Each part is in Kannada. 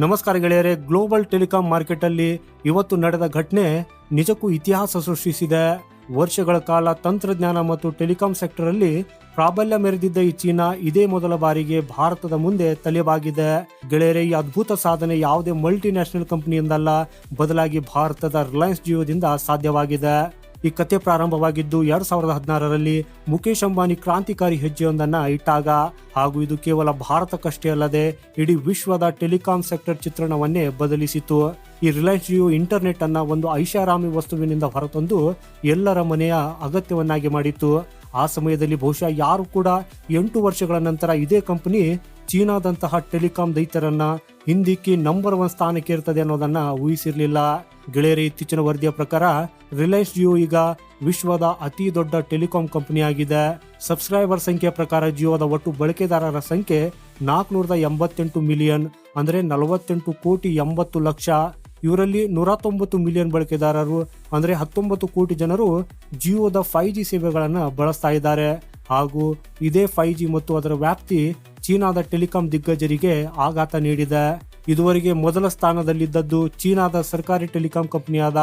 ನಮಸ್ಕಾರ ಗೆಳೆಯರೆ, ಗ್ಲೋಬಲ್ ಟೆಲಿಕಾಂ ಮಾರ್ಕೆಟ್ ಅಲ್ಲಿ ಇವತ್ತು ನಡೆದ ಘಟನೆ ನಿಜಕ್ಕೂ ಇತಿಹಾಸ ಸೃಷ್ಟಿಸಿದೆ. ವರ್ಷಗಳ ಕಾಲ ತಂತ್ರಜ್ಞಾನ ಮತ್ತು ಟೆಲಿಕಾಂ ಸೆಕ್ಟರ್ ಅಲ್ಲಿ ಪ್ರಾಬಲ್ಯ ಮೆರೆದಿದ್ದ ಈ ಚೀನಾ ಇದೇ ಮೊದಲ ಬಾರಿಗೆ ಭಾರತದ ಮುಂದೆ ತಲೆಬಾಗಿದೆ. ಗೆಳೆಯರೆ, ಈ ಅದ್ಭುತ ಸಾಧನೆ ಯಾವುದೇ ಮಲ್ಟಿ ನ್ಯಾಷನಲ್ ಕಂಪನಿಯಿಂದಲ್ಲ ಬದಲಾಗಿ ಭಾರತದ ರಿಲಯನ್ಸ್ ಜಿಯೋದಿಂದ ಸಾಧ್ಯವಾಗಿದೆ. ಈ ಕತೆ ಪ್ರಾರಂಭವಾಗಿದ್ದು ಎರಡ್ ಸಾವಿರದ ಹದಿನಾರರಲ್ಲಿ ಮುಖೇಶ್ ಅಂಬಾನಿ ಕ್ರಾಂತಿಕಾರಿ ಹೆಜ್ಜೆಯೊಂದನ್ನ ಇಟ್ಟಾಗ. ಹಾಗೂ ಇದು ಕೇವಲ ಭಾರತಕ್ಕಷ್ಟೇ ಅಲ್ಲದೆ ಇಡೀ ವಿಶ್ವದ ಟೆಲಿಕಾಂ ಸೆಕ್ಟರ್ ಚಿತ್ರಣವನ್ನೇ ಬದಲಿಸಿತು ಈ ರಿಲಯನ್ಸ್ ಜಿಯೋ ಇಂಟರ್ನೆಟ್ ಅನ್ನ ಒಂದು ಐಷಾರಾಮಿ ವಸ್ತುವಿನಿಂದ ಹೊರತಂದು ಎಲ್ಲರ ಮನೆಯ ಅಗತ್ಯವನ್ನಾಗಿ ಮಾಡಿತ್ತು. ಆ ಸಮಯದಲ್ಲಿ ಬಹುಶಃ ಯಾರು ಕೂಡ ಎಂಟು ವರ್ಷಗಳ ನಂತರ ಇದೇ ಕಂಪನಿ ಚೀನಾದಂತಹ ಟೆಲಿಕಾಂ ದೈತ್ಯರನ್ನ ಹಿಂದಿಕ್ಕಿ ನಂಬರ್ ಒನ್ ಸ್ಥಾನಕ್ಕೆ ಇರ್ತದೆ ಅನ್ನೋದನ್ನ ಊಹಿಸಿರ್ಲಿಲ್ಲ. ಗೆಳೆಯರ, ಇತ್ತೀಚಿನ ವರದಿಯ ಪ್ರಕಾರ ರಿಲಯನ್ಸ್ ಜಿಯೋ ಈಗ ವಿಶ್ವದ ಅತಿ ದೊಡ್ಡ ಟೆಲಿಕಾಂ ಕಂಪನಿ ಆಗಿದೆ ಸಬ್ಸ್ಕ್ರೈಬರ್ ಸಂಖ್ಯೆ ಪ್ರಕಾರ ಜಿಯೋದ ಒಟ್ಟು ಬಳಕೆದಾರರ ಸಂಖ್ಯೆ ನಾಲ್ಕುನೂರದ ಎಂಬತ್ತೆಂಟು ಮಿಲಿಯನ್ ಅಂದರೆ ನಲವತ್ತೆಂಟು ಕೋಟಿ ಎಂಬತ್ತು ಲಕ್ಷ. ಇವರಲ್ಲಿ ನೂರ ತೊಂಬತ್ತು ಮಿಲಿಯನ್ ಬಳಕೆದಾರರು ಅಂದರೆ ಹತ್ತೊಂಬತ್ತು ಕೋಟಿ ಜನರು ಜಿಯೋದ ಫೈವ್ ಜಿ ಸೇವೆಗಳನ್ನು ಬಳಸ್ತಾ ಇದ್ದಾರೆ. ಹಾಗೂ ಇದೇ ಫೈವ್ ಜಿ ಮತ್ತು ಅದರ ವ್ಯಾಪ್ತಿ ಚೀನಾದ ಟೆಲಿಕಾಂ ದಿಗ್ಗಜರಿಗೆ ಆಘಾತ ನೀಡಿದೆ. ಇದುವರೆಗೆ ಮೊದಲ ಸ್ಥಾನದಲ್ಲಿದ್ದದ್ದು ಚೀನಾದ ಸರ್ಕಾರಿ ಟೆಲಿಕಾಂ ಕಂಪನಿಯಾದ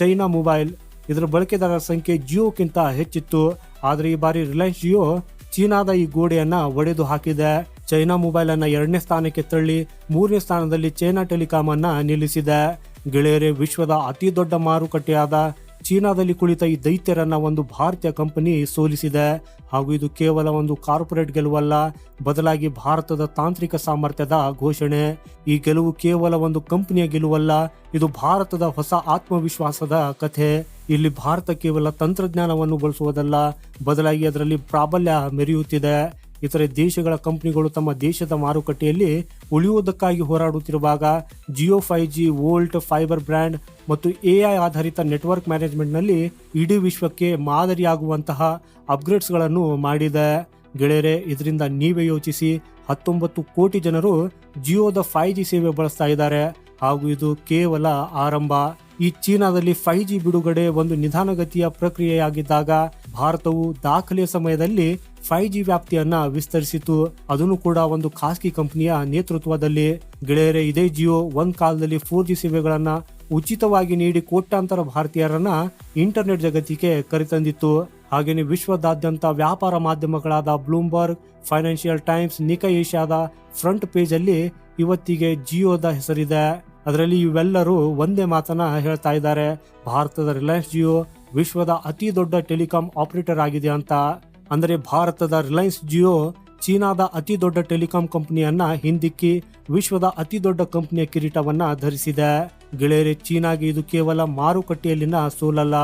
ಚೈನಾ ಮೊಬೈಲ್ ಇದರ ಬಳಕೆದಾರರ ಸಂಖ್ಯೆ ಜಿಯೋಕ್ಕಿಂತ ಹೆಚ್ಚಿತ್ತು. ಆದರೆ ಈ ಬಾರಿ ರಿಲಯನ್ಸ್ ಜಿಯೋ ಚೀನಾದ ಈ ಗೋಡೆಯನ್ನ ಒಡೆದು ಹಾಕಿದೆ. ಚೈನಾ ಮೊಬೈಲ್ ಅನ್ನ ಎರಡನೇ ಸ್ಥಾನಕ್ಕೆ ತಳ್ಳಿ ಮೂರನೇ ಸ್ಥಾನದಲ್ಲಿ ಚೈನಾ ಟೆಲಿಕಾಂ ಅನ್ನ ನಿಲ್ಲಿಸಿದೆ. ಗೆಳೆಯರೇ, ವಿಶ್ವದ ಅತಿ ದೊಡ್ಡ ಮಾರುಕಟ್ಟೆಯಾದ ಚೀನಾದಲ್ಲಿ ಕುಳಿತ ಈ ದೈತ್ಯರನ್ನ ಒಂದು ಭಾರತೀಯ ಕಂಪನಿ ಸೋಲಿಸಿದೆ. ಹಾಗೂ ಇದು ಕೇವಲ ಒಂದು ಕಾರ್ಪೊರೇಟ್ ಗೆಲುವಲ್ಲ, ಬದಲಾಗಿ ಭಾರತದ ತಾಂತ್ರಿಕ ಸಾಮರ್ಥ್ಯದ ಘೋಷಣೆ. ಈ ಗೆಲುವು ಕೇವಲ ಒಂದು ಕಂಪನಿಯ ಗೆಲುವಲ್ಲ, ಇದು ಭಾರತದ ಹೊಸ ಆತ್ಮವಿಶ್ವಾಸದ ಕಥೆ. ಇಲ್ಲಿ ಭಾರತ ಕೇವಲ ತಂತ್ರಜ್ಞಾನವನ್ನು ಬಳಸುವುದಲ್ಲ, ಬದಲಾಗಿ ಅದರಲ್ಲಿ ಪ್ರಾಬಲ್ಯ ಮೆರೆಯುತ್ತಿದೆ. ಇತರೆ ದೇಶಗಳ ಕಂಪನಿಗಳು ತಮ್ಮ ದೇಶದ ಮಾರುಕಟ್ಟೆಯಲ್ಲಿ ಉಳಿಯುವುದಕ್ಕಾಗಿ ಹೋರಾಡುತ್ತಿರುವಾಗ Jio five G, VoLTE fiber brand ಮತ್ತು ಎಐ ಆಧಾರಿತ ನೆಟ್ವರ್ಕ್ ಮ್ಯಾನೇಜ್ಮೆಂಟ್ನಲ್ಲಿ ಇಡೀ ವಿಶ್ವಕ್ಕೆ ಮಾದರಿಯಾಗುವಂತಹ ಅಪ್ಗ್ರೇಡ್ಸ್ಗಳನ್ನು ಮಾಡಿದೆ. ಗೆಳೆಯರೆ, ಇದರಿಂದ ನೀವೇ ಯೋಚಿಸಿ ಹತ್ತೊಂಬತ್ತು ಕೋಟಿ ಜನರು ಜಿಯೋದ ಫೈವ್ ಜಿ ಸೇವೆ ಬಳಸ್ತಾ ಇದ್ದಾರೆ. ಹಾಗೂ ಇದು ಕೇವಲ ಆರಂಭ. ಈ ಚೀನಾದಲ್ಲಿ ಫೈವ್ ಜಿ ಬಿಡುಗಡೆ ಒಂದು ನಿಧಾನಗತಿಯ ಪ್ರಕ್ರಿಯೆಯಾಗಿದ್ದಾಗ ಭಾರತವು ದಾಖಲೆಯ ಸಮಯದಲ್ಲಿ ಫೈವ್ ಜಿ ವ್ಯಾಪ್ತಿಯನ್ನ ವಿಸ್ತರಿಸಿತು ಅದನ್ನು ಕೂಡ ಒಂದು ಖಾಸಗಿ ಕಂಪನಿಯ ನೇತೃತ್ವದಲ್ಲಿ ಗೆಳೆಯರೇ, ಇದೇ ಜಿಯೋ ಒಂದ್ ಕಾಲದಲ್ಲಿ ಫೋರ್ ಜಿ ಸೇವೆಗಳನ್ನ ಉಚಿತವಾಗಿ ನೀಡಿ ಕೋಟ್ಯಾಂತರ ಭಾರತೀಯರನ್ನ ಇಂಟರ್ನೆಟ್ ಜಗತ್ತಿಗೆ ಕರೆತಂದಿತ್ತು. ಹಾಗೆಯೇ ವಿಶ್ವದಾದ್ಯಂತ ವ್ಯಾಪಾರ ಮಾಧ್ಯಮಗಳಾದ ಬ್ಲೂಮ್ಬರ್ಗ್ ಫೈನಾನ್ಷಿಯಲ್ ಟೈಮ್ಸ್ ನಿಕ ಏಷ್ಯಾದ ಫ್ರಂಟ್ ಪೇಜ್ ಅಲ್ಲಿ ಇವತ್ತಿಗೆ ಜಿಯೋದ ಹೆಸರಿದೆ. ಅದರಲ್ಲಿ ಇವೆಲ್ಲರೂ ಒಂದೇ ಮಾತನ್ನ ಹೇಳ್ತಾ ಇದ್ದಾರೆ. ಭಾರತದ ರಿಲಯನ್ಸ್ ಜಿಯೋ ವಿಶ್ವದ ಅತಿ ದೊಡ್ಡ ಟೆಲಿಕಾಂ ಆಪರೇಟರ್ ಆಗಿದೆ ಅಂತ. ಅಂದರೆ ಭಾರತದ ರಿಲಯನ್ಸ್ ಜಿಯೋ ಚೀನಾದ ಅತಿ ದೊಡ್ಡ ಟೆಲಿಕಾಂ ಕಂಪನಿಯನ್ನ ಹಿಂದಿಕ್ಕಿ ವಿಶ್ವದ ಅತಿ ದೊಡ್ಡ ಕಂಪನಿಯ ಕಿರೀಟವನ್ನ ಧರಿಸಿದೆ. ಗೆಳೆಯರೆ, ಚೀನಾಗೆ ಇದು ಕೇವಲ ಮಾರುಕಟ್ಟೆಯಲ್ಲಿನ ಸೋಲಲ್ಲ.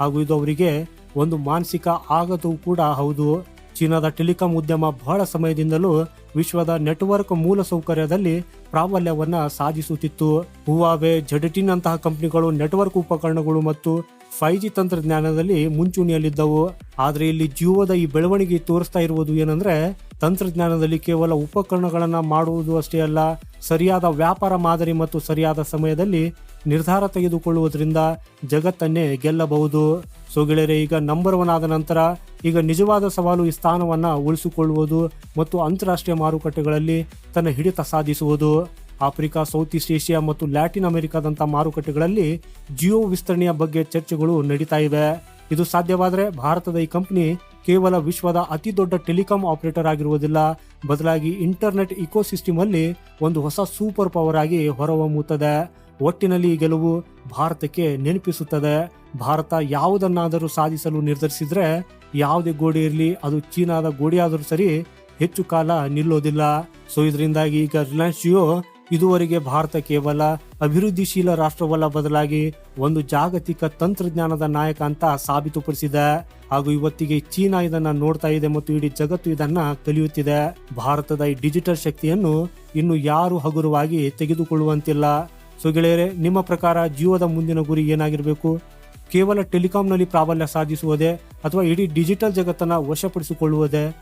ಹಾಗೂ ಇದು ಅವರಿಗೆ ಒಂದು ಮಾನಸಿಕ ಆಘಾತವೂ ಕೂಡ ಹೌದು. ಚೀನಾದ ಟೆಲಿಕಾಂ ಉದ್ಯಮ ಬಹಳ ಸಮಯದಿಂದಲೂ ವಿಶ್ವದ ನೆಟ್ವರ್ಕ್ ಮೂಲಸೌಕರ್ಯದಲ್ಲಿ ಪ್ರಾಬಲ್ಯವನ್ನ ಸಾಧಿಸುತ್ತಿತ್ತು. ಹುವಾವೆ ಜಡಟಿನ್ ಅಂತಹ ಕಂಪನಿಗಳು ನೆಟ್ವರ್ಕ್ ಉಪಕರಣಗಳು ಮತ್ತು ಫೈವ್ ಜಿ ತಂತ್ರಜ್ಞಾನದಲ್ಲಿ ಮುಂಚೂಣಿಯಲ್ಲಿದ್ದವು. ಆದ್ರೆ ಇಲ್ಲಿ ಜಿಯೋದ ಈ ಬೆಳವಣಿಗೆ ತೋರಿಸ್ತಾ ಇರುವುದು ಏನಂದ್ರೆ, ತಂತ್ರಜ್ಞಾನದಲ್ಲಿ ಕೇವಲ ಉಪಕರಣಗಳನ್ನು ಮಾಡುವುದು ಅಷ್ಟೇ ಅಲ್ಲ, ಸರಿಯಾದ ವ್ಯಾಪಾರ ಮಾದರಿ ಮತ್ತು ಸರಿಯಾದ ಸಮಯದಲ್ಲಿ ನಿರ್ಧಾರ ತೆಗೆದುಕೊಳ್ಳುವುದರಿಂದ ಜಗತ್ತನ್ನೇ ಗೆಲ್ಲಬಹುದು. ಸೊ ಗೆಳೆಯರೆ, ಈಗ ನಂಬರ್ ಒನ್ ಆದ ನಂತರ ಈಗ ನಿಜವಾದ ಸವಾಲು ಈ ಸ್ಥಾನವನ್ನ ಉಳಿಸಿಕೊಳ್ಳುವುದು ಮತ್ತು ಅಂತಾರಾಷ್ಟ್ರೀಯ ಮಾರುಕಟ್ಟೆಗಳಲ್ಲಿ ತನ್ನ ಹಿಡಿತ ಸಾಧಿಸುವುದು. ಆಫ್ರಿಕಾ ಸೌತ್ ಈಸ್ಟ್ ಏಷ್ಯಾ ಮತ್ತು ಲ್ಯಾಟಿನ್ ಅಮೆರಿಕಾದಂಥ ಮಾರುಕಟ್ಟೆಗಳಲ್ಲಿ ಜಿಯೋ ವಿಸ್ತರಣೆಯ ಬಗ್ಗೆ ಚರ್ಚೆಗಳು ನಡೀತಾ ಇವೆ. ಇದು ಸಾಧ್ಯವಾದರೆ ಭಾರತದ ಈ ಕಂಪನಿ ಕೇವಲ ವಿಶ್ವದ ಅತಿ ದೊಡ್ಡ ಟೆಲಿಕಾಂ ಆಪರೇಟರ್ ಆಗಿರುವುದಿಲ್ಲ. ಬದಲಾಗಿ ಇಂಟರ್ನೆಟ್ ಇಕೋಸಿಸ್ಟಮ್ ಅಲ್ಲಿ ಒಂದು ಹೊಸ ಸೂಪರ್ ಪವರ್ ಆಗಿ ಹೊರಹೊಮ್ಮುತ್ತದೆ. ಒಟ್ಟಿನಲ್ಲಿ ಈ ಗೆಲುವು ಭಾರತಕ್ಕೆ ನೆನಪಿಸುತ್ತದೆ. ಭಾರತ ಯಾವುದನ್ನಾದರೂ ಸಾಧಿಸಲು ನಿರ್ಧರಿಸಿದ್ರೆ ಯಾವುದೇ ಗೋಡೆ ಇರಲಿ, ಅದು ಚೀನಾದ ಗೋಡೆಯಾದರೂ ಸರಿ ಹೆಚ್ಚು ಕಾಲ ನಿಲ್ಲೋದಿಲ್ಲ. ಸೊ, ಇದರಿಂದಾಗಿ ಈಗ ರಿಲಯನ್ಸ್ ಜಿಯೋ ಇದುವರೆಗೆ ಭಾರತ ಕೇವಲ ಅಭಿವೃದ್ಧಿಶೀಲ ರಾಷ್ಟ್ರವಲ್ಲ ಬದಲಾಗಿ ಒಂದು ಜಾಗತಿಕ ತಂತ್ರಜ್ಞಾನದ ನಾಯಕ ಅಂತ ಸಾಬೀತುಪಡಿಸಿದೆ. ಹಾಗೂ ಇವತ್ತಿಗೆ ಚೀನಾ ಇದನ್ನ ನೋಡ್ತಾ ಇದೆ ಮತ್ತು ಇಡೀ ಜಗತ್ತು ಇದನ್ನ ಕಲಿಯುತ್ತಿದೆ. ಭಾರತದ ಈ ಡಿಜಿಟಲ್ ಶಕ್ತಿಯನ್ನು ಇನ್ನು ಯಾರು ಹಗುರವಾಗಿ ತೆಗೆದುಕೊಳ್ಳುವಂತಿಲ್ಲ. ಸೊ ಗೆಳೆಯರೆ, ನಿಮ್ಮ ಪ್ರಕಾರ ಜಿಯೋದ ಮುಂದಿನ ಗುರಿ ಏನಾಗಿರಬೇಕು? ಕೇವಲ ಟೆಲಿಕಾಂನಲ್ಲಿ ಪ್ರಾಬಲ್ಯ ಸಾಧಿಸುವುದೇ ಅಥವಾ ಇಡೀ ಡಿಜಿಟಲ್ ಜಗತ್ತನ್ನ ವಶಪಡಿಸಿಕೊಳ್ಳುವುದೇ?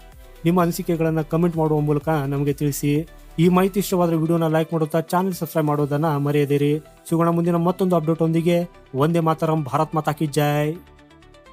ನಿಮ್ಮ ಅನಿಸಿಕೆಗಳನ್ನು ಕಮೆಂಟ್ ಮಾಡುವ ಮೂಲಕ ನಮಗೆ ತಿಳಿಸಿ. ಈ ಮಾಹಿತಿ ಇಷ್ಟವಾದರೆ ವಿಡಿಯೋನ ಲೈಕ್ ಮಾಡುತ್ತಾ ಚಾನೆಲ್ ಸಬ್ಸ್ಕ್ರೈಬ್ ಮಾಡೋದನ್ನ ಮರೆಯದಿರಿ. ಸಿಗೋಣ ಮುಂದಿನ ಮತ್ತೊಂದು ಅಪ್ಡೇಟ್ ಒಂದಿಗೆ ಒಂದೇ ಮಾತರಂ, ಭಾರತ್ ಮಾತಾಕಿ, ಜೈ.